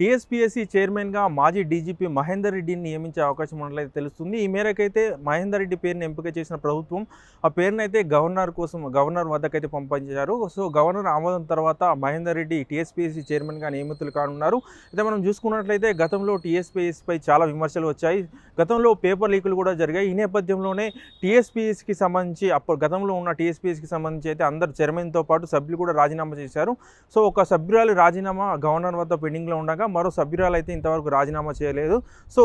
TSPSC చైర్మన్గా మాజీ DGP Mahender రెడ్డిని నియమించే అవకాశం ఉన్నట్లయితే తెలుస్తుంది. ఈ మేరకైతే మహేందర్ రెడ్డి పేరుని ఎంపిక చేసిన ప్రభుత్వం ఆ పేరునైతే అయితే గవర్నర్ కోసం గవర్నర్ వద్దకైతే పంపించారు. సో గవర్నర్ ఆమోదం తర్వాత మహేందర్ రెడ్డి టీఎస్పీఎస్సీ చైర్మన్గా నియమితులు కానున్నారు. అయితే మనం చూసుకున్నట్లయితే గతంలో టీఎస్పీఎస్సీపై చాలా విమర్శలు వచ్చాయి. గతంలో పేపర్ లీకులు కూడా జరిగాయి. ఈ నేపథ్యంలోనే టీఎస్పీఎస్సీకి సంబంధించి అప్పుడు గతంలో ఉన్న టీఎస్పీఎస్కి సంబంధించి అయితే అందరు చైర్మన్తో పాటు సభ్యులు కూడా రాజీనామా చేశారు. సో ఒక సభ్యురాలు రాజీనామా గవర్నర్ వద్ద పెండింగ్లో ఉండగా మరో సభ్యురాలు అయితే ఇంతవరకు రాజీనామా చేయలేదు. సో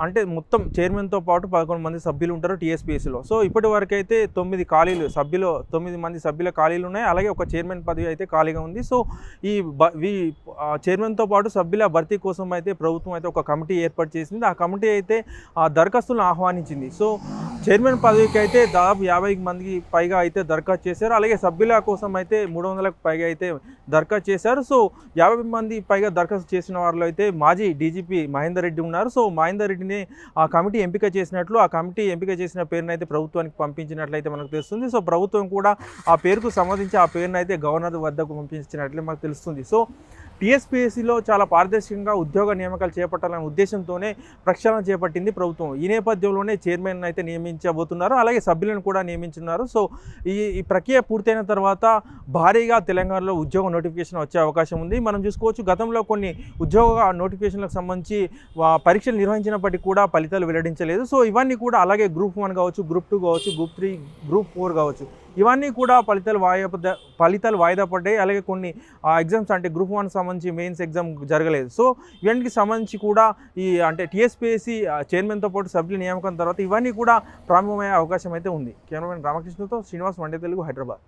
అంటే మొత్తం చైర్మన్తో పాటు పదకొండు మంది సభ్యులు ఉంటారు టీఎస్పీఎస్సీలో. సో ఇప్పటి వరకు అయితే తొమ్మిది ఖాళీలు సభ్యులు తొమ్మిది మంది సభ్యుల ఖాళీలు ఉన్నాయి. అలాగే ఒక చైర్మన్ పదవి అయితే ఖాళీగా ఉంది. సో ఈ ఆ, చైర్మన్తో పాటు సభ్యుల భర్తీ కోసం అయితే ప్రభుత్వం అయితే ఒక కమిటీ ఏర్పాటు చేసింది. ఆ కమిటీ అయితే ఆ దరఖాస్తులను ఆహ్వానించింది. సో చైర్మన్ పదవికి అయితే దాదాపు యాభై మందికి పైగా అయితే దరఖాస్తు చేశారు. అలాగే సభ్యుల కోసం అయితే మూడు వందలకు పైగా అయితే దరఖాస్తు చేశారు. సో యాభై మంది పైగా దరఖాస్తు చేసిన వారిలో అయితే మాజీ డీజీపీ మహేందర్ రెడ్డి ఉన్నారు. సో మహేందర్ రెడ్డిని ఆ కమిటీ ఎంపిక చేసినట్లు ఆ కమిటీ ఎంపిక చేసిన పేరును అయితే ప్రభుత్వానికి పంపించినట్లయితే మనకు తెలుస్తుంది. సో ప్రభుత్వం కూడా ఆ పేరుకు సంబంధించి ఆ పేరును అయితే గవర్నర్ వద్దకు పంపించినట్లే మనకు తెలుస్తుంది. సో టీఎస్పీఎస్సీలో చాలా పారదర్శకంగా ఉద్యోగ నియామకాలు చేపట్టాలనే ఉద్దేశంతోనే ప్రక్షాళన చేపట్టింది ప్రభుత్వం. ఈ నేపథ్యంలోనే చైర్మన్ అయితే నియమి నియమించబోతున్నారు. అలాగే సభ్యులను కూడా నియమించున్నారు. సో ఈ ఈ ప్రక్రియ పూర్తయిన తర్వాత భారీగా తెలంగాణలో ఉద్యోగ నోటిఫికేషన్ వచ్చే అవకాశం ఉంది. మనం చూసుకోవచ్చు గతంలో కొన్ని ఉద్యోగ నోటిఫికేషన్లకు సంబంధించి పరీక్షలు నిర్వహించినప్పటికీ కూడా ఫలితాలు వెల్లడించలేదు. సో ఇవన్నీ కూడా అలాగే గ్రూప్ వన్ కావచ్చు గ్రూప్ టూ కావచ్చు గ్రూప్ త్రీ గ్రూప్ ఫోర్ కావచ్చు. ఇవన్నీ కూడా ఫలితాలు వాయిదా ఫలితాలు వాయిదా పడ్డాయి. అలాగే కొన్ని ఎగ్జామ్స్ అంటే గ్రూప్ వన్ సంబంధించి మెయిన్స్ ఎగ్జామ్ జరగలేదు. సో ఇవన్నీ సంబంధించి కూడా ఈ అంటే టీఎస్పీఎస్సీ చైర్మన్తో పాటు సభ్యుల నియామకం తర్వాత ఇవన్నీ కూడా ప్రారంభమయ్యే అవకాశం అయితే ఉంది. కెమెరామెన్ రామకృష్ణతో శ్రీనివాస్ వండే తెలుగు హైదరాబాద్.